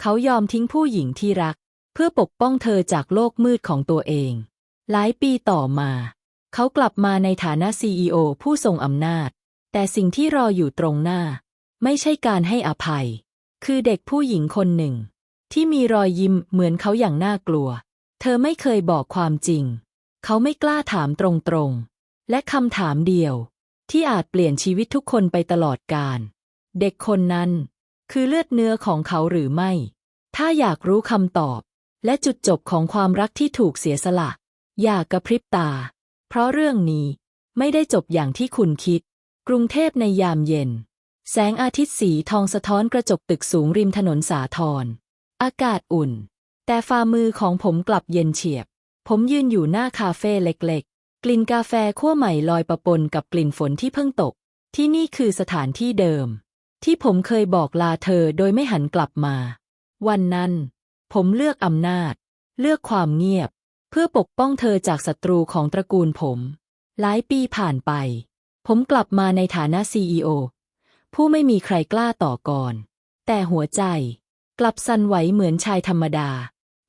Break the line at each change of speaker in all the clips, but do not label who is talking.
เขายอมทิ้งผู้หญิงที่รัก เพื่อปกป้องเธอจากโลกมืดของตัวเอง หลายปีต่อมา เขากลับมาในฐานะซีอผู้ทรงอำนาจ แต่สิ่งที่รออยู่ตรงหน้า ไม่ใช่การให้อภัย คือเด็กผู้หญิงคนหนึ่ง ที่มีรอยยิ้มเหมือนเขาอย่างน่ากลัว เธอไม่เคยบอกความจริง เขาไม่กล้าถามตรงๆ และคำถามเดียว ที่อาจเปลี่ยนชีวิตทุกคนไปตลอดกาลเด็กคนนั้น คือเลือดเนื้อของเขาหรือไม่ ถ้าอยากรู้คำตอบ และจุดจบของความรักที่ถูกเสียสละ อย่ากระพริบตา เพราะเรื่องนี้ไม่ได้จบอย่างที่คุณคิด กรุงเทพในยามเย็น แสงอาทิตย์สีทองสะท้อนกระจกตึกสูงริมถนนสาทรอากาศอุ่น แต่ฝ่ามือของผมกลับเย็นเฉียบ ผมยืนอยู่หน้าคาเฟ่เล็กๆ กลิ่นกาแฟขั้วใหม่ลอยประปนกับกลิ่นฝนที่เพิ่งตก ที่นี่คือสถานที่เดิม ที่ผมเคยบอกลาเธอโดยไม่หันกลับมา วันนั้น ผมเลือกอำนาจ เลือกความเงียบ เพื่อปกป้องเธอจากศัตรูของตระกูลผม หลายปีผ่านไป ผมกลับมาในฐานะซีอผู้ไม่มีใครกล้าต่อก่อน แต่หัวใจ กลับสั่นไหวเหมือนชายธรรมดา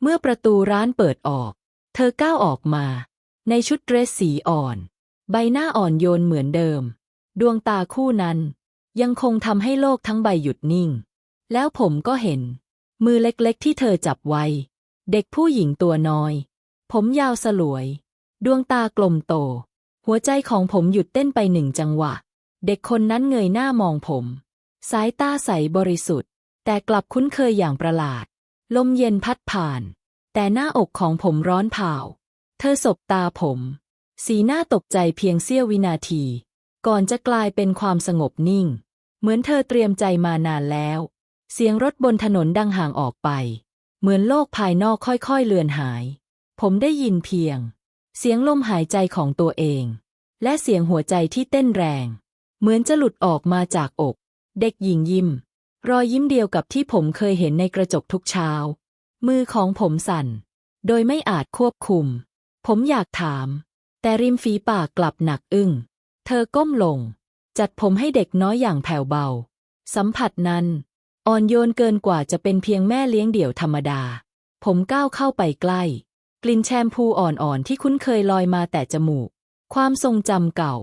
เมื่อประตูร้านเปิดออก เธอก้าวออกมา ในชุดเดรสสีอ่อน ใบหน้าอ่อนโยนเหมือนเดิม ดวงตาคู่นั้น ยังคงทำให้โลกทั้งใบหยุดนิ่ง แล้วผมก็เห็น มือเล็กๆที่เธอจับไว้ เด็กผู้หญิงตัวน้อย ผมยาวสลวย ดวงตากลมโต หัวใจของผมหยุดเต้นไปหนึ่งจังหวะ เด็กคนนั้นเงยหน้ามองผม สายตาใสบริสุทธิ์ แต่กลับคุ้นเคยอย่างประหลาด ลมเย็นพัดผ่าน แต่หน้าอกของผมร้อนเผาเธอสบตาผม สีหน้าตกใจเพียงเสี้ยววินาที ก่อนจะกลายเป็นความสงบนิ่ง เหมือนเธอเตรียมใจมานานแล้ว เสียงรถบนถนนดังห่างออกไป เหมือนโลกภายนอกค่อยๆเลือนหาย ผมได้ยินเพียง เสียงลมหายใจของตัวเอง และเสียงหัวใจที่เต้นแรง เหมือนจะหลุดออกมาจากอก เด็กหญิงยิ้ม รอยยิ้มเดียวกับที่ผมเคยเห็นในกระจกทุกเช้า มือของผมสั่น โดยไม่อาจควบคุม ผมอยากถาม แต่ริมฝีปากกลับหนักอึ้ง เธอก้มลง จัดผมให้เด็กน้อยอย่างแผ่วเบา สัมผัสนั้น อ่อนโยนเกินกว่าจะเป็นเพียงแม่เลี้ยงเดี่ยวธรรมดา ผมก้าวเข้าไปใกล้ กลิ่นแชมพูอ่อนๆที่คุ้นเคยลอยมาแต่จมูก ความทรงจำเก่า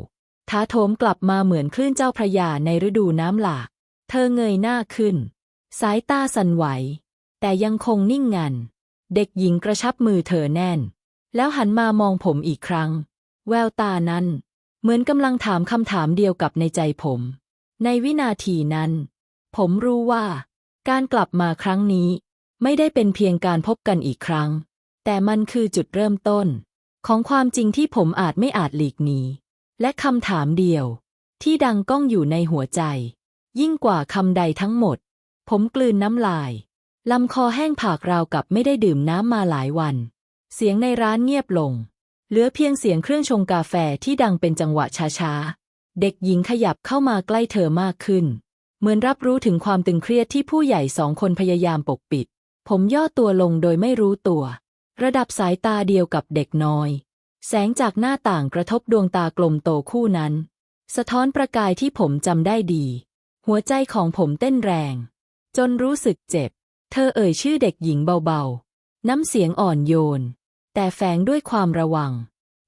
ท้าโถมกลับมาเหมือนคลื่นเจ้าพระยาในฤดูน้ำหลาก เธอเงยหน้าขึ้น สายตาสั่นไหว แต่ยังคงนิ่งงัน เด็กหญิงกระชับมือเธอแน่น แล้วหันมามองผมอีกครั้ง แววตานั้น เหมือนกำลังถามคำถามเดียวกับในใจผม ในวินาทีนั้น ผมรู้ว่า การกลับมาครั้งนี้ ไม่ได้เป็นเพียงการพบกันอีกครั้ง แต่มันคือจุดเริ่มต้น ของความจริงที่ผมอาจไม่อาจหลีกหนีและคำถามเดียว ที่ดังก้องอยู่ในหัวใจ ยิ่งกว่าคำใดทั้งหมด ผมกลืนน้ำลายลำคอแห้งผากราวกับไม่ได้ดื่มน้ำมาหลายวัน เสียงในร้านเงียบลง เหลือเพียงเสียงเครื่องชงกาแฟที่ดังเป็นจังหวะช้าๆ เด็กหญิงขยับเข้ามาใกล้เธอมากขึ้น เหมือนรับรู้ถึงความตึงเครียดที่ผู้ใหญ่สองคนพยายามปกปิด ผมย่อตัวลงโดยไม่รู้ตัว ระดับสายตาเดียวกับเด็กน้อย แสงจากหน้าต่างกระทบดวงตากลมโตคู่นั้น สะท้อนประกายที่ผมจำได้ดี หัวใจของผมเต้นแรง จนรู้สึกเจ็บ เธอเอ่ยชื่อเด็กหญิงเบาๆ น้ำเสียงอ่อนโยน แต่แฝงด้วยความระวัง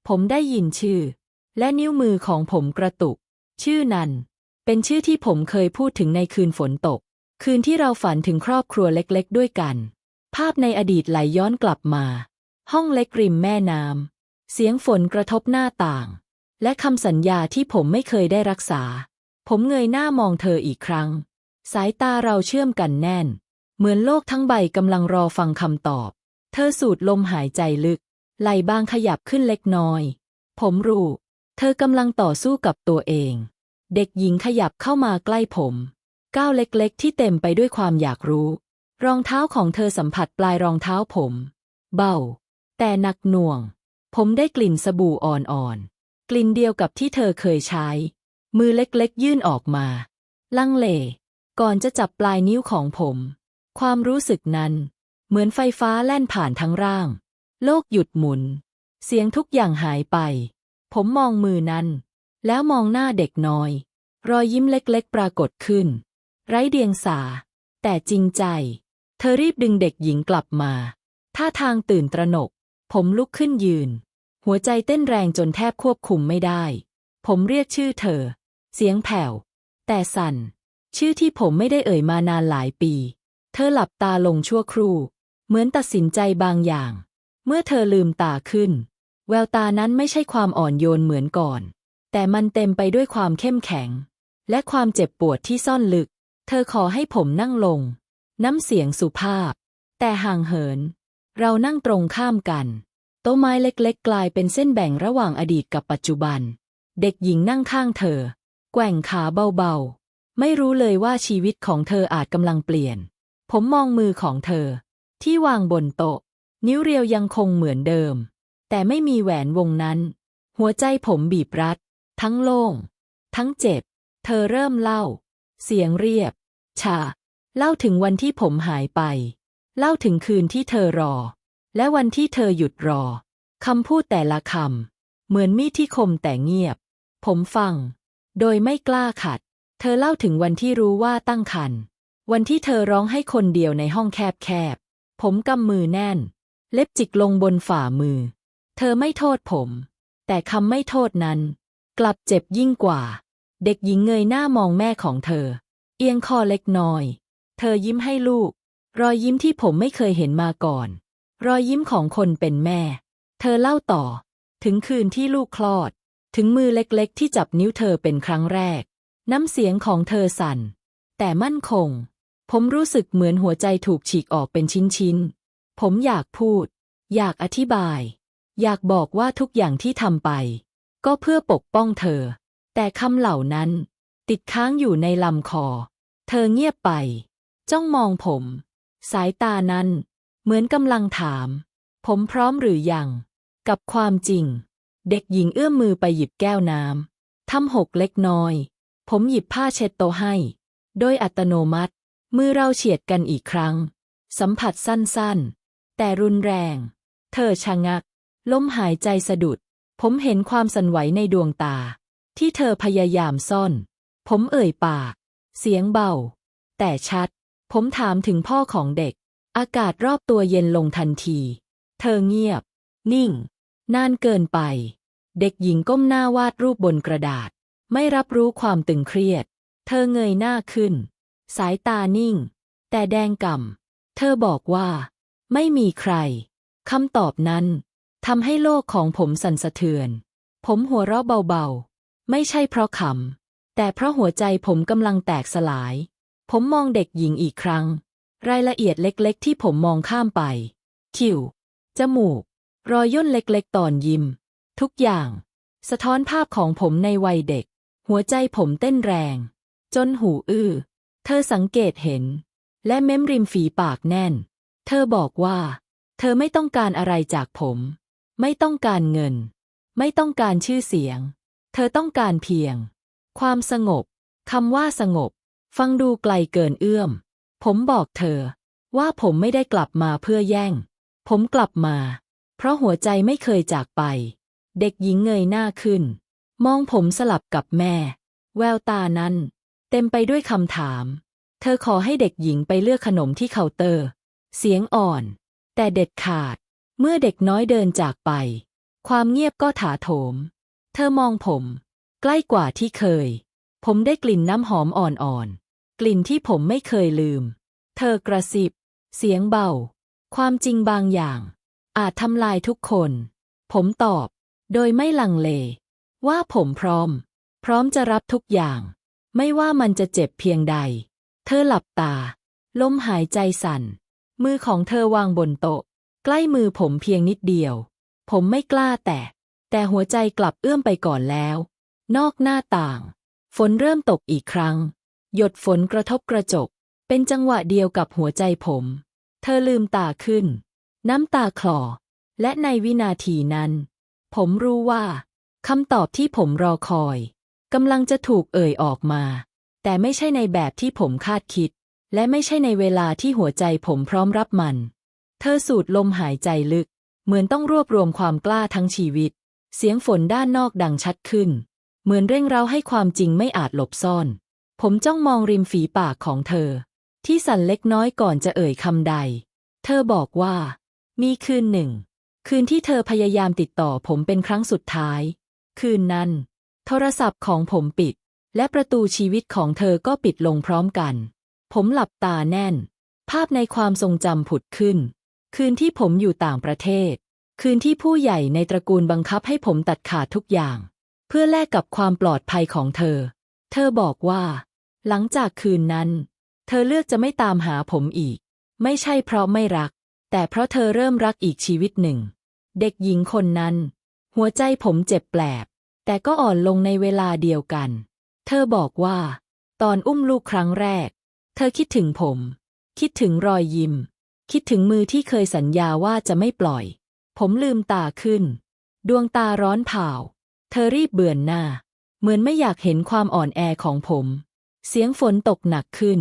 ผมได้ยินชื่อ และนิ้วมือของผมกระตุก ชื่อนั้น เป็นชื่อที่ผมเคยพูดถึงในคืนฝนตก คืนที่เราฝันถึงครอบครัวเล็กๆ ด้วยกัน ภาพในอดีตไหลย้อนกลับมา ห้องเล็กริมแม่น้ำเสียงฝนกระทบหน้าต่าง และคำสัญญาที่ผมไม่เคยได้รักษา ผมเงยหน้ามองเธออีกครั้ง สายตาเราเชื่อมกันแน่น เหมือนโลกทั้งใบกำลังรอฟังคำตอบ เธอสูดลมหายใจลึก ไหลบางขยับขึ้นเล็กน้อย ผมรู้ เธอกำลังต่อสู้กับตัวเอง เด็กหญิงขยับเข้ามาใกล้ผม ก้าวเล็กๆ ที่เต็มไปด้วยความอยากรู้ รองเท้าของเธอสัมผัสปลายรองเท้าผม เบา แต่หนักหน่วง ผมได้กลิ่นสบู่อ่อนๆ กลิ่นเดียวกับที่เธอเคยใช้ มือเล็กๆ ยื่นออกมา ลังเล ก่อนจะจับปลายนิ้วของผม ความรู้สึกนั้น เหมือนไฟฟ้าแล่นผ่านทั้งร่าง โลกหยุดหมุน เสียงทุกอย่างหายไป ผมมองมือนั้น แล้วมองหน้าเด็กน้อย รอยยิ้มเล็กๆ ปรากฏขึ้น ไร้เดียงสา แต่จริงใจ เธอรีบดึงเด็กหญิงกลับมาท่าทางตื่นตระหนก ผมลุกขึ้นยืน หัวใจเต้นแรงจนแทบควบคุมไม่ได้ ผมเรียกชื่อเธอ เสียงแผ่ว แต่สั่น ชื่อที่ผมไม่ได้เอ่ยมานานหลายปี เธอหลับตาลงชั่วครู่ เหมือนตัดสินใจบางอย่าง เมื่อเธอลืมตาขึ้น แววตานั้นไม่ใช่ความอ่อนโยนเหมือนก่อน แต่มันเต็มไปด้วยความเข้มแข็ง และความเจ็บปวดที่ซ่อนลึก เธอขอให้ผมนั่งลง น้ำเสียงสุภาพ แต่ห่างเหิน เรานั่งตรงข้ามกัน โต๊ะไม้เล็กๆ กลายเป็นเส้นแบ่งระหว่างอดีตกับปัจจุบัน เด็กหญิงนั่งข้างเธอ แกว่งขาเบาๆ ไม่รู้เลยว่าชีวิตของเธออาจกำลังเปลี่ยน ผมมองมือของเธอ ที่วางบนโต๊ะ นิ้วเรียวยังคงเหมือนเดิม แต่ไม่มีแหวนวงนั้น หัวใจผมบีบรัด ทั้งโล่ง ทั้งเจ็บ เธอเริ่มเล่า เสียงเรียบ ชา เล่าถึงวันที่ผมหายไป เล่าถึงคืนที่เธอรอ และวันที่เธอหยุดรอคำพูดแต่ละคำเหมือนมีดที่คมแต่เงียบ ผมฟัง โดยไม่กล้าขัด เธอเล่าถึงวันที่รู้ว่าตั้งครรภ์วันที่เธอร้องให้คนเดียวในห้องแคบ ผมกำมือแน่น เล็บจิกลงบนฝ่ามือ เธอไม่โทษผม แต่คำไม่โทษนั้น กลับเจ็บยิ่งกว่า เด็กหญิงเงยหน้ามองแม่ของเธอ เอียงคอเล็กน้อย เธอยิ้มให้ลูก รอยยิ้มที่ผมไม่เคยเห็นมาก่อน รอยยิ้มของคนเป็นแม่ เธอเล่าต่อ ถึงคืนที่ลูกคลอด ถึงมือเล็กๆ ที่จับนิ้วเธอเป็นครั้งแรก น้ำเสียงของเธอสั่น แต่มั่นคง ผมรู้สึกเหมือนหัวใจถูกฉีกออกเป็นชิ้นๆ ผมอยากพูด อยากอธิบาย อยากบอกว่าทุกอย่างที่ทำไป ก็เพื่อปกป้องเธอ แต่คำเหล่านั้น ติดค้างอยู่ในลำคอ เธอเงียบไป จ้องมองผม สายตานั้น เหมือนกำลังถาม ผมพร้อมหรือยัง กับความจริง เด็กหญิงเอื้อมมือไปหยิบแก้วน้ำทำหกเล็กน้อย ผมหยิบผ้าเช็ดโตให้ โดยอัตโนมัติ มือเราเฉียดกันอีกครั้ง สัมผัสสั้นๆ แต่รุนแรง เธอชะงัก ล้มหายใจสะดุด ผมเห็นความสั่นไหวในดวงตา ที่เธอพยายามซ่อน ผมเอ่ยปาก เสียงเบา แต่ชัด ผมถามถึงพ่อของเด็ก อากาศรอบตัวเย็นลงทันที เธอเงียบ นิ่ง นานเกินไป เด็กหญิงก้มหน้าวาดรูปบนกระดาษ ไม่รับรู้ความตึงเครียด เธอเงยหน้าขึ้น สายตานิ่ง แต่แดงก่ำ เธอบอกว่า ไม่มีใคร คำตอบนั้นทำให้โลกของผมสั่นสะเทือน ผมหัวเราะเบาๆ ไม่ใช่เพราะขำ แต่เพราะหัวใจผมกำลังแตกสลาย ผมมองเด็กหญิงอีกครั้ง รายละเอียดเล็กๆ ที่ผมมองข้ามไป คิ้ว จมูก รอยย่นเล็กๆ ตอนยิ้ม ทุกอย่าง สะท้อนภาพของผมในวัยเด็ก หัวใจผมเต้นแรง จนหูอื้อ เธอสังเกตเห็น และเม้มริมฝีปากแน่น เธอบอกว่า เธอไม่ต้องการอะไรจากผม ไม่ต้องการเงิน ไม่ต้องการชื่อเสียง เธอต้องการเพียง ความสงบคำว่าสงบ ฟังดูไกลเกินเอื้อม ผมบอกเธอ ว่าผมไม่ได้กลับมาเพื่อแย่ง ผมกลับมา เพราะหัวใจไม่เคยจากไป เด็กหญิงเงยหน้าขึ้น มองผมสลับกับแม่ แววตานั้น เต็มไปด้วยคำถาม เธอขอให้เด็กหญิงไปเลือกขนมที่เคาน์เตอร์ เสียงอ่อน แต่เด็ดขาด เมื่อเด็กน้อยเดินจากไป ความเงียบก็ถาโถม เธอมองผม ใกล้กว่าที่เคย ผมได้กลิ่นน้ำหอมอ่อนๆ กลิ่นที่ผมไม่เคยลืม เธอกระซิบ เสียงเบา ความจริงบางอย่าง อาจทำลายทุกคน ผมตอบ โดยไม่ลังเล ว่าผมพร้อม พร้อมจะรับทุกอย่าง ไม่ว่ามันจะเจ็บเพียงใด เธอหลับตา ลมหายใจสั่น มือของเธอวางบนโต๊ะ ใกล้มือผมเพียงนิดเดียว ผมไม่กล้าแตะ แต่หัวใจกลับเอื้อมไปก่อนแล้ว นอกหน้าต่าง ฝนเริ่มตกอีกครั้ง หยดฝนกระทบกระจก เป็นจังหวะเดียวกับหัวใจผม เธอลืมตาขึ้น น้ำตาคลอ และในวินาทีนั้น ผมรู้ว่าคำตอบที่ผมรอคอย กำลังจะถูกเอ่ยออกมา แต่ไม่ใช่ในแบบที่ผมคาดคิด และไม่ใช่ในเวลาที่หัวใจผมพร้อมรับมัน เธอสูดลมหายใจลึก เหมือนต้องรวบรวมความกล้าทั้งชีวิต เสียงฝนด้านนอกดังชัดขึ้น เหมือนเร่งเร้าให้ความจริงไม่อาจหลบซ่อน ผมจ้องมองริมฝีปากของเธอ ที่สั่นเล็กน้อยก่อนจะเอ่ยคำใด เธอบอกว่า มีคืนหนึ่ง คืนที่เธอพยายามติดต่อผมเป็นครั้งสุดท้าย คืนนั้น โทรศัพท์ของผมปิด และประตูชีวิตของเธอก็ปิดลงพร้อมกัน ผมหลับตาแน่น ภาพในความทรงจำผุดขึ้น คืนที่ผมอยู่ต่างประเทศ คืนที่ผู้ใหญ่ในตระกูลบังคับให้ผมตัดขาดทุกอย่าง เพื่อแลกกับความปลอดภัยของเธอ เธอบอกว่า หลังจากคืนนั้น เธอเลือกจะไม่ตามหาผมอีก ไม่ใช่เพราะไม่รัก แต่เพราะเธอเริ่มรักอีกชีวิตหนึ่ง เด็กหญิงคนนั้น หัวใจผมเจ็บแปลบ แต่ก็อ่อนลงในเวลาเดียวกัน เธอบอกว่า ตอนอุ้มลูกครั้งแรก เธอคิดถึงผม คิดถึงรอยยิ้ม คิดถึงมือที่เคยสัญญาว่าจะไม่ปล่อย ผมลืมตาขึ้น ดวงตาร้อนเผาเธอรีบเบือนหน้า เหมือนไม่อยากเห็นความอ่อนแอของผม เสียงฝนตกหนักขึ้น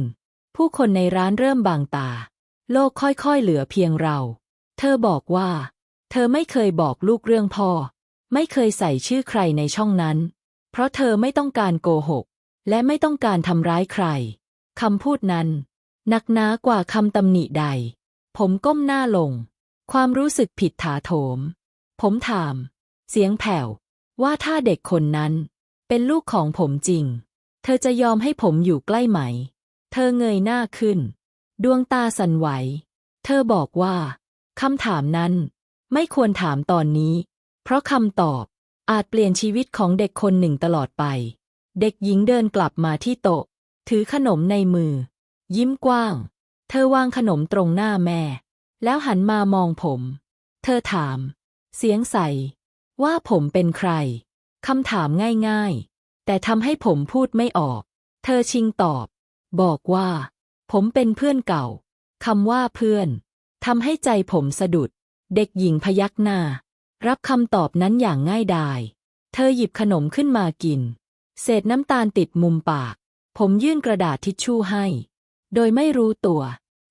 ผู้คนในร้านเริ่มบางตา โลกค่อยๆเหลือเพียงเรา เธอบอกว่า เธอไม่เคยบอกลูกเรื่องพ่อ ไม่เคยใส่ชื่อใครในช่องนั้น เพราะเธอไม่ต้องการโกหก และไม่ต้องการทำร้ายใครคำพูดนั้นหนักหนากว่าคำตำหนิใด ผมก้มหน้าลง ความรู้สึกผิดถาโถม ผมถาม เสียงแผ่ว ว่าถ้าเด็กคนนั้น เป็นลูกของผมจริง เธอจะยอมให้ผมอยู่ใกล้ไหม เธอเงยหน้าขึ้น ดวงตาสั่นไหว เธอบอกว่าคำถามนั้น ไม่ควรถามตอนนี้ เพราะคำตอบอาจเปลี่ยนชีวิตของเด็กคนหนึ่งตลอดไป เด็กหญิงเดินกลับมาที่โต๊ะ ถือขนมในมือ ยิ้มกว้าง เธอวางขนมตรงหน้าแม่ แล้วหันมามองผม เธอถาม เสียงใส ว่าผมเป็นใคร คำถามง่ายๆ แต่ทำให้ผมพูดไม่ออก เธอชิงตอบ บอกว่า ผมเป็นเพื่อนเก่าคำว่าเพื่อนทำให้ใจผมสะดุด เด็กหญิงพยักหน้า รับคำตอบนั้นอย่างง่ายดาย เธอหยิบขนมขึ้นมากิน เศษน้ำตาลติดมุมปาก ผมยื่นกระดาษทิชชู่ให้ โดยไม่รู้ตัว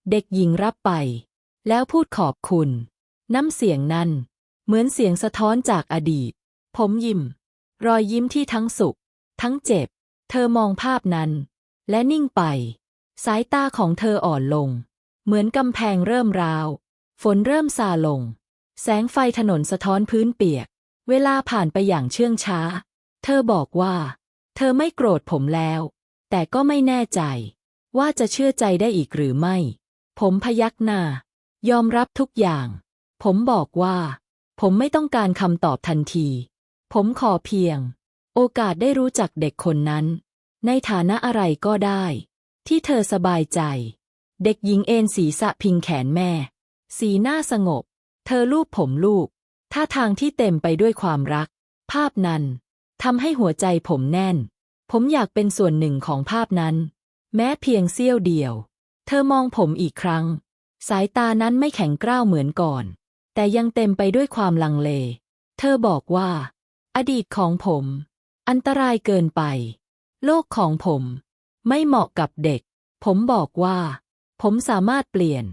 เด็กหญิงรับไป แล้วพูดขอบคุณ น้ำเสียงนั้น เหมือนเสียงสะท้อนจากอดีต ผมยิ้ม รอยยิ้มที่ทั้งสุข ทั้งเจ็บ เธอมองภาพนั้น และนิ่งไป สายตาของเธออ่อนลง เหมือนกำแพงเริ่มร้าว ฝนเริ่มซาลง แสงไฟถนนสะท้อนพื้นเปียก เวลาผ่านไปอย่างเชื่องช้า เธอบอกว่า เธอไม่โกรธผมแล้ว แต่ก็ไม่แน่ใจ ว่าจะเชื่อใจได้อีกหรือไม่ ผมพยักหน้า ยอมรับทุกอย่าง ผมบอกว่า ผมไม่ต้องการคำตอบทันที ผมขอเพียง โอกาสได้รู้จักเด็กคนนั้น ในฐานะอะไรก็ได้ ที่เธอสบายใจ เด็กหญิงเอนศีรษะพิงแขนแม่ สีหน้าสงบ เธอลูบผมลูก ท่าทางที่เต็มไปด้วยความรัก ภาพนั้นทำให้หัวใจผมแน่น ผมอยากเป็นส่วนหนึ่งของภาพนั้น แม้เพียงเสี้ยวเดียว เธอมองผมอีกครั้ง สายตานั้นไม่แข็งกร้าวเหมือนก่อน แต่ยังเต็มไปด้วยความลังเล เธอบอกว่า อดีตของผม อันตรายเกินไป โลกของผม ไม่เหมาะกับเด็ก ผมบอกว่า ผมสามารถเปลี่ยน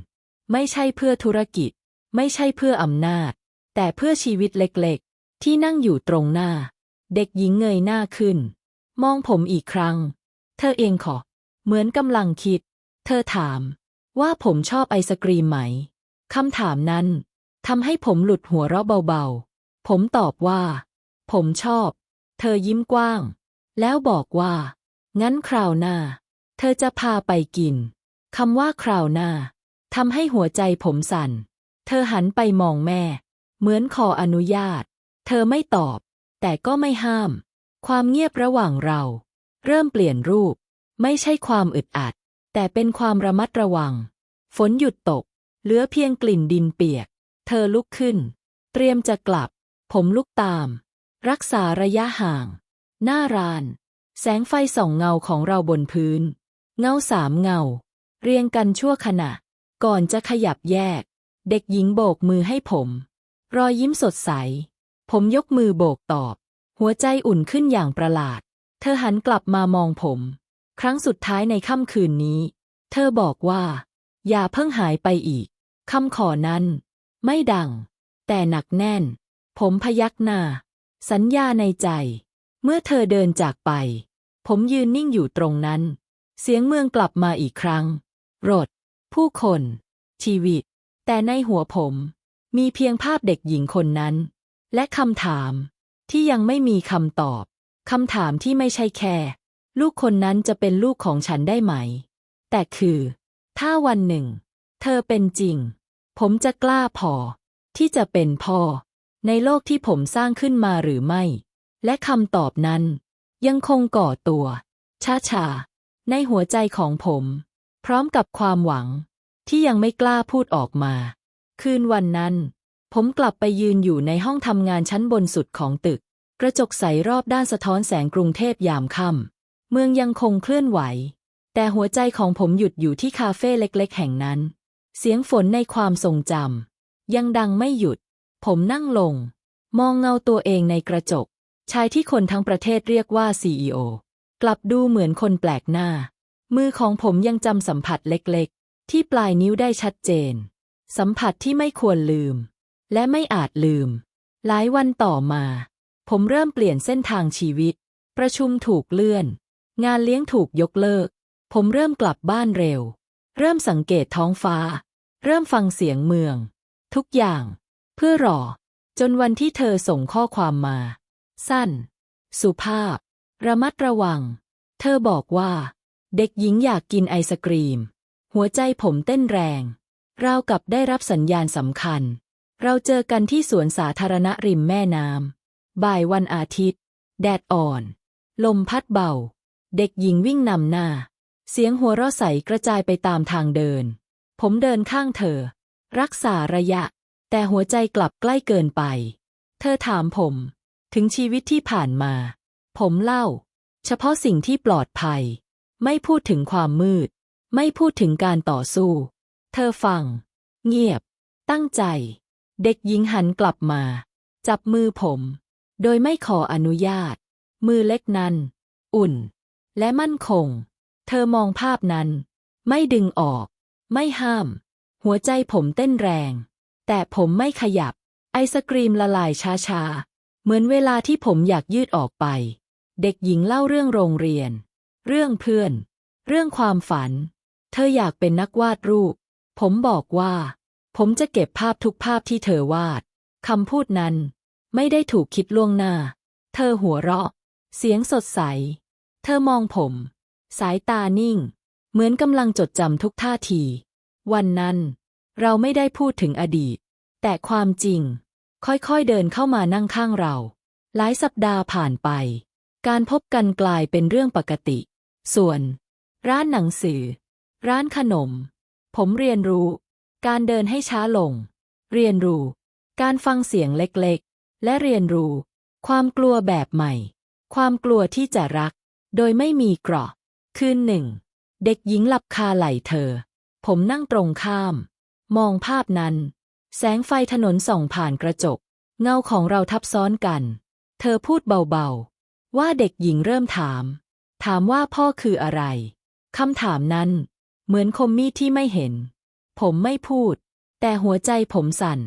ไม่ใช่เพื่อธุรกิจ ไม่ใช่เพื่ออำนาจ แต่เพื่อชีวิตเล็กๆ ที่นั่งอยู่ตรงหน้า เด็กหญิงเงยหน้าขึ้น มองผมอีกครั้ง เธอเองขอ เหมือนกำลังคิด เธอถาม ว่าผมชอบไอศกรีมไหมคำถามนั้นทำให้ผมหลุดหัวเราะเบาๆ ผมตอบว่า ผมชอบ เธอยิ้มกว้าง แล้วบอกว่า งั้นคราวหน้า เธอจะพาไปกินคำว่าคราวหน้าทำให้หัวใจผมสั่น เธอหันไปมองแม่ เหมือนขออนุญาต เธอไม่ตอบ แต่ก็ไม่ห้าม ความเงียบระหว่างเรา เริ่มเปลี่ยนรูป ไม่ใช่ความอึดอัด แต่เป็นความระมัดระวัง ฝนหยุดตก เหลือเพียงกลิ่นดินเปียก เธอลุกขึ้น เตรียมจะกลับ ผมลุกตาม รักษาระยะห่าง หน้าราน แสงไฟส่องเงาของเราบนพื้น เงาสามเงา เรียงกันชั่วขณะ ก่อนจะขยับแยก เด็กหญิงโบกมือให้ผม รอยยิ้มสดใส ผมยกมือโบกตอบ หัวใจอุ่นขึ้นอย่างประหลาด เธอหันกลับมามองผม ครั้งสุดท้ายในค่ำคืนนี้ เธอบอกว่า อย่าเพิ่งหายไปอีกคำขอนั้น ไม่ดัง แต่หนักแน่น ผมพยักหน้า สัญญาในใจ เมื่อเธอเดินจากไป ผมยืนนิ่งอยู่ตรงนั้น เสียงเมืองกลับมาอีกครั้ง รถ ผู้คน ชีวิต แต่ในหัวผม มีเพียงภาพเด็กหญิงคนนั้น และคำถามที่ยังไม่มีคำตอบคำถามที่ไม่ใช่แค่ ลูกคนนั้นจะเป็นลูกของฉันได้ไหม แต่คือ ถ้าวันหนึ่ง เธอเป็นจริง ผมจะกล้าพอ ที่จะเป็นพ่อ ในโลกที่ผมสร้างขึ้นมาหรือไม่ และคำตอบนั้น ยังคงก่อตัวช้าๆในหัวใจของผม พร้อมกับความหวัง ที่ยังไม่กล้าพูดออกมา คืนวันนั้น ผมกลับไปยืนอยู่ในห้องทำงานชั้นบนสุดของตึก กระจกใสรอบด้านสะท้อนแสงกรุงเทพยามค่ำเมืองยังคงเคลื่อนไหว แต่หัวใจของผมหยุดอยู่ที่คาเฟ่เล็กๆ แห่งนั้น เสียงฝนในความทรงจำยังดังไม่หยุด ผมนั่งลง มองเงาตัวเองในกระจก ชายที่คนทั้งประเทศเรียกว่า CEO กลับดูเหมือนคนแปลกหน้า มือของผมยังจำสัมผัสเล็กๆ ที่ปลายนิ้วได้ชัดเจน สัมผัสที่ไม่ควรลืม และไม่อาจลืม หลายวันต่อมา ผมเริ่มเปลี่ยนเส้นทางชีวิต ประชุมถูกเลื่อน งานเลี้ยงถูกยกเลิก ผมเริ่มกลับบ้านเร็ว เริ่มสังเกตท้องฟ้า เริ่มฟังเสียงเมือง ทุกอย่าง เพื่อรอ จนวันที่เธอส่งข้อความมา สั้น สุภาพ ระมัดระวัง เธอบอกว่า เด็กหญิงอยากกินไอศกรีม หัวใจผมเต้นแรงราวกับได้รับสัญญาณสำคัญ เราเจอกันที่สวนสาธารณะริมแม่น้ำ บ่ายวันอาทิตย์ แดดอ่อน ลมพัดเบา เด็กหญิงวิ่งนำหน้า เสียงหัวเราะใสกระจายไปตามทางเดิน ผมเดินข้างเธอ รักษาระยะ แต่หัวใจกลับใกล้เกินไป เธอถามผม ถึงชีวิตที่ผ่านมา ผมเล่า เฉพาะสิ่งที่ปลอดภัย ไม่พูดถึงความมืด ไม่พูดถึงการต่อสู้ เธอฟัง เงียบ ตั้งใจ เด็กหญิงหันกลับมา จับมือผม โดยไม่ขออนุญาต มือเล็กนั้น อุ่น และมั่นคง เธอมองภาพนั้น ไม่ดึงออก ไม่ห้าม หัวใจผมเต้นแรง แต่ผมไม่ขยับ ไอศกรีมละลายช้าๆ เหมือนเวลาที่ผมอยากยืดออกไป เด็กหญิงเล่าเรื่องโรงเรียน เรื่องเพื่อน เรื่องความฝัน เธออยากเป็นนักวาดรูป ผมบอกว่า ผมจะเก็บภาพทุกภาพที่เธอวาด คำพูดนั้นไม่ได้ถูกคิดล่วงหน้า เธอหัวเราะ เสียงสดใส เธอมองผม สายตานิ่ง เหมือนกำลังจดจำทุกท่าที วันนั้น เราไม่ได้พูดถึงอดีต แต่ความจริง ค่อยๆเดินเข้ามานั่งข้างเรา หลายสัปดาห์ผ่านไป การพบกันกลายเป็นเรื่องปกติ ส่วน ร้านหนังสือ ร้านขนม ผมเรียนรู้ การเดินให้ช้าลง เรียนรู้ การฟังเสียงเล็กๆ และเรียนรู้ ความกลัวแบบใหม่ ความกลัวที่จะรัก โดยไม่มีเกราะคืนหนึ่ง เด็กหญิงหลับคาไหลเธอ ผมนั่งตรงข้าม มองภาพนั้น แสงไฟถนนส่องผ่านกระจก เงาของเราทับซ้อนกัน เธอพูดเบาๆ ว่าเด็กหญิงเริ่มถาม ถามว่าพ่อคืออะไรคำถามนั้น เหมือนคมมีดที่ไม่เห็น ผมไม่พูด แต่หัวใจผมสั่น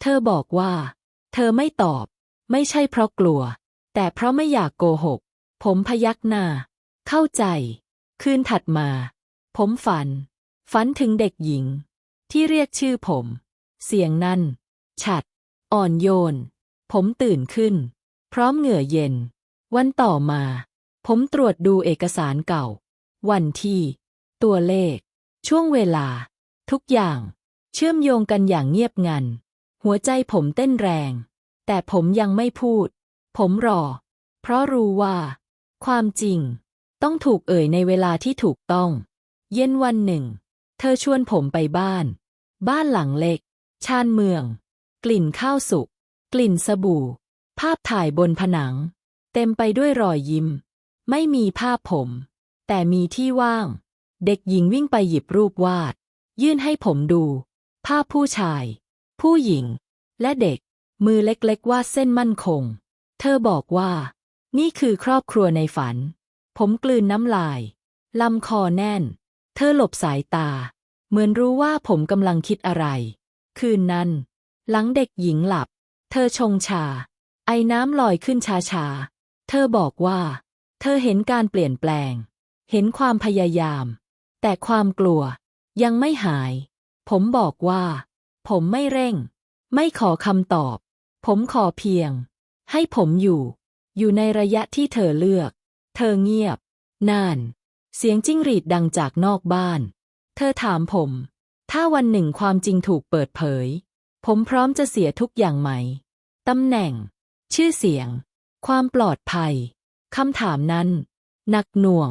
เธอบอกว่า เธอไม่ตอบ ไม่ใช่เพราะกลัว แต่เพราะไม่อยากโกหก ผมพยักหน้า เข้าใจ คืนถัดมา ผมฝัน ฝันถึงเด็กหญิง ที่เรียกชื่อผม เสียงนั้น ฉัด อ่อนโยน ผมตื่นขึ้น พร้อมเหงื่อเย็น วันต่อมา ผมตรวจดูเอกสารเก่า วันที่ ตัวเลข ช่วงเวลา ทุกอย่าง เชื่อมโยงกันอย่างเงียบงัน หัวใจผมเต้นแรง แต่ผมยังไม่พูด ผมรอ เพราะรู้ว่า ความจริง ต้องถูกเอ่ยในเวลาที่ถูกต้อง เย็นวันหนึ่ง เธอชวนผมไปบ้าน บ้านหลังเล็ก ชานเมือง กลิ่นข้าวสุก กลิ่นสบู่ ภาพถ่ายบนผนัง เต็มไปด้วยรอยยิ้ม ไม่มีภาพผม แต่มีที่ว่าง เด็กหญิงวิ่งไปหยิบรูปวาด ยื่นให้ผมดู ภาพผู้ชาย ผู้หญิง และเด็ก มือเล็กๆวาดเส้นมั่นคง เธอบอกว่า นี่คือครอบครัวในฝัน ผมกลืนน้ำลาย ลำคอแน่น เธอหลบสายตา เหมือนรู้ว่าผมกำลังคิดอะไร คืนนั้น หลังเด็กหญิงหลับ เธอชงชา ไอน้ำลอยขึ้นช้าๆ เธอบอกว่า เธอเห็นการเปลี่ยนแปลง เห็นความพยายาม แต่ความกลัวยังไม่หาย ผมบอกว่า ผมไม่เร่ง ไม่ขอคำตอบ ผมขอเพียง ให้ผมอยู่ อยู่ในระยะที่เธอเลือก เธอเงียบ นาน เสียงจิ้งหรีดดังจากนอกบ้าน เธอถามผม ถ้าวันหนึ่งความจริงถูกเปิดเผย ผมพร้อมจะเสียทุกอย่างไหมตำแหน่ง ชื่อเสียง ความปลอดภัยคำถามนั้นหนักหน่วง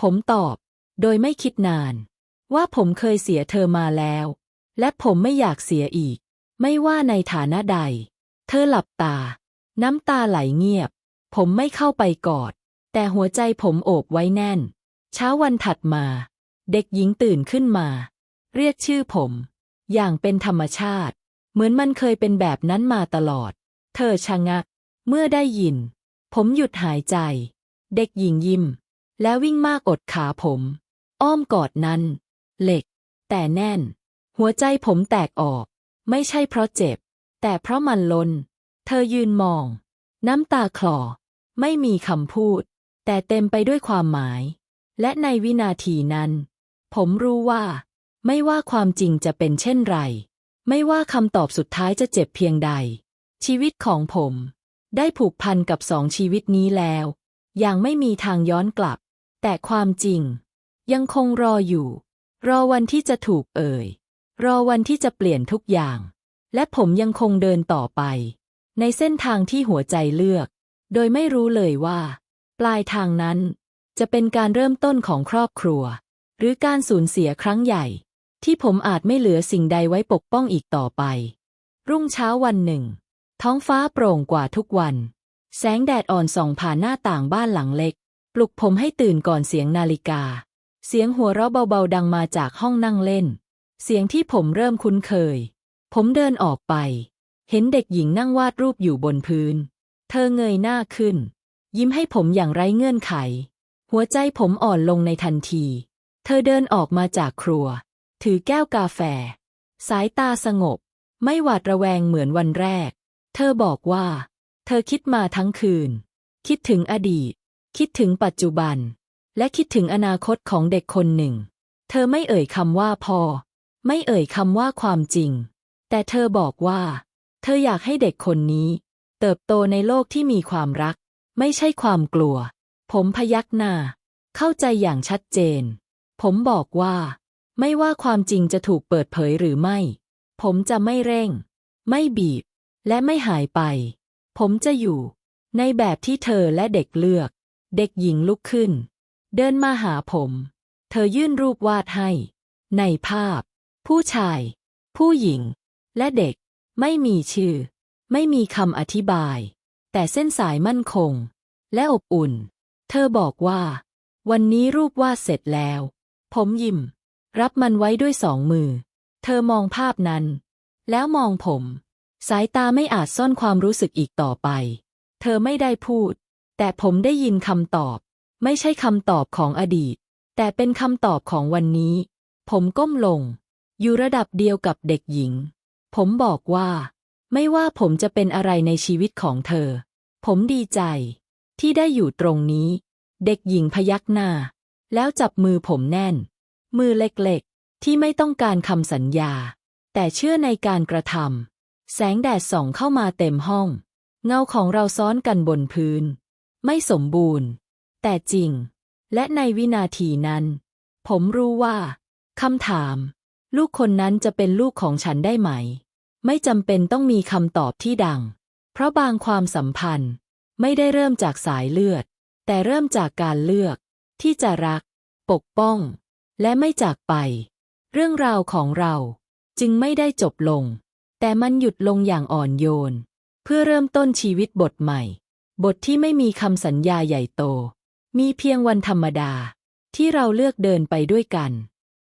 ผมตอบ โดยไม่คิดนาน ว่าผมเคยเสียเธอมาแล้ว และผมไม่อยากเสียอีก ไม่ว่าในฐานะใด เธอหลับตา น้ำตาไหลเงียบ ผมไม่เข้าไปกอด แต่หัวใจผมโอบไว้แน่น เช้าวันถัดมา เด็กหญิงตื่นขึ้นมา เรียกชื่อผม อย่างเป็นธรรมชาติ เหมือนมันเคยเป็นแบบนั้นมาตลอด เธอชะงัก เมื่อได้ยิน ผมหยุดหายใจ เด็กหญิงยิ้ม แล้ววิ่งมากอดขาผม อ้อมกอดนั้น เหล็ก แต่แน่น หัวใจผมแตกออก ไม่ใช่เพราะเจ็บ แต่เพราะมันล้นเธอยืนมอง น้ำตาคลอ ไม่มีคำพูด แต่เต็มไปด้วยความหมาย และในวินาทีนั้น ผมรู้ว่า ไม่ว่าความจริงจะเป็นเช่นไร ไม่ว่าคำตอบสุดท้ายจะเจ็บเพียงใด ชีวิตของผม ได้ผูกพันกับสองชีวิตนี้แล้ว อย่างไม่มีทางย้อนกลับ แต่ความจริง ยังคงรออยู่ รอวันที่จะถูกเอ่ย รอวันที่จะเปลี่ยนทุกอย่าง และผมยังคงเดินต่อไป ในเส้นทางที่หัวใจเลือก โดยไม่รู้เลยว่า ปลายทางนั้น จะเป็นการเริ่มต้นของครอบครัว หรือการสูญเสียครั้งใหญ่ ที่ผมอาจไม่เหลือสิ่งใดไว้ปกป้องอีกต่อไป รุ่งเช้าวันหนึ่ง ท้องฟ้าโปร่งกว่าทุกวัน แสงแดดอ่อนส่องผ่านหน้าต่างบ้านหลังเล็ก ปลุกผมให้ตื่นก่อนเสียงนาฬิกา เสียงหัวเราะเบาๆดังมาจากห้องนั่งเล่น เสียงที่ผมเริ่มคุ้นเคย ผมเดินออกไป เห็นเด็กหญิงนั่งวาดรูปอยู่บนพื้น เธอเงยหน้าขึ้น ยิ้มให้ผมอย่างไร้เงื่อนไข หัวใจผมอ่อนลงในทันที เธอเดินออกมาจากครัว ถือแก้วกาแฟ สายตาสงบ ไม่หวาดระแวงเหมือนวันแรก เธอบอกว่า เธอคิดมาทั้งคืน คิดถึงอดีต คิดถึงปัจจุบัน และคิดถึงอนาคตของเด็กคนหนึ่ง เธอไม่เอ่ยคำว่าพอ ไม่เอ่ยคำว่าความจริง แต่เธอบอกว่า เธออยากให้เด็กคนนี้ เติบโตในโลกที่มีความรัก ไม่ใช่ความกลัว ผมพยักหน้า เข้าใจอย่างชัดเจน ผมบอกว่า ไม่ว่าความจริงจะถูกเปิดเผยหรือไม่ ผมจะไม่เร่ง ไม่บีบ และไม่หายไป ผมจะอยู่ ในแบบที่เธอและเด็กเลือก เด็กหญิงลุกขึ้น เดินมาหาผม เธอยื่นรูปวาดให้ ในภาพ ผู้ชาย ผู้หญิง และเด็ก ไม่มีชื่อ ไม่มีคำอธิบาย แต่เส้นสายมั่นคง และอบอุ่น เธอบอกว่า วันนี้รูปวาดเสร็จแล้ว ผมยิ้ม รับมันไว้ด้วยสองมือ เธอมองภาพนั้น แล้วมองผม สายตาไม่อาจซ่อนความรู้สึกอีกต่อไป เธอไม่ได้พูด แต่ผมได้ยินคำตอบ ไม่ใช่คำตอบของอดีต แต่เป็นคำตอบของวันนี้ ผมก้มลง อยู่ระดับเดียวกับเด็กหญิง ผมบอกว่า ไม่ว่าผมจะเป็นอะไรในชีวิตของเธอ ผมดีใจ ที่ได้อยู่ตรงนี้ เด็กหญิงพยักหน้า แล้วจับมือผมแน่น มือเล็กๆ ที่ไม่ต้องการคำสัญญา แต่เชื่อในการกระทำแสงแดดส่องเข้ามาเต็มห้อง เงาของเราซ้อนกันบนพื้น ไม่สมบูรณ์ แต่จริง และในวินาทีนั้น ผมรู้ว่าคำถาม ลูกคนนั้นจะเป็นลูกของฉันได้ไหม ไม่จำเป็นต้องมีคำตอบที่ดัง เพราะบางความสัมพันธ์ ไม่ได้เริ่มจากสายเลือด แต่เริ่มจากการเลือก ที่จะรัก ปกป้อง และไม่จากไป เรื่องราวของเราจึงไม่ได้จบลง แต่มันหยุดลงอย่างอ่อนโยน เพื่อเริ่มต้นชีวิตบทใหม่ บทที่ไม่มีคำสัญญาใหญ่โต มีเพียงวันธรรมดาที่เราเลือกเดินไปด้วยกัน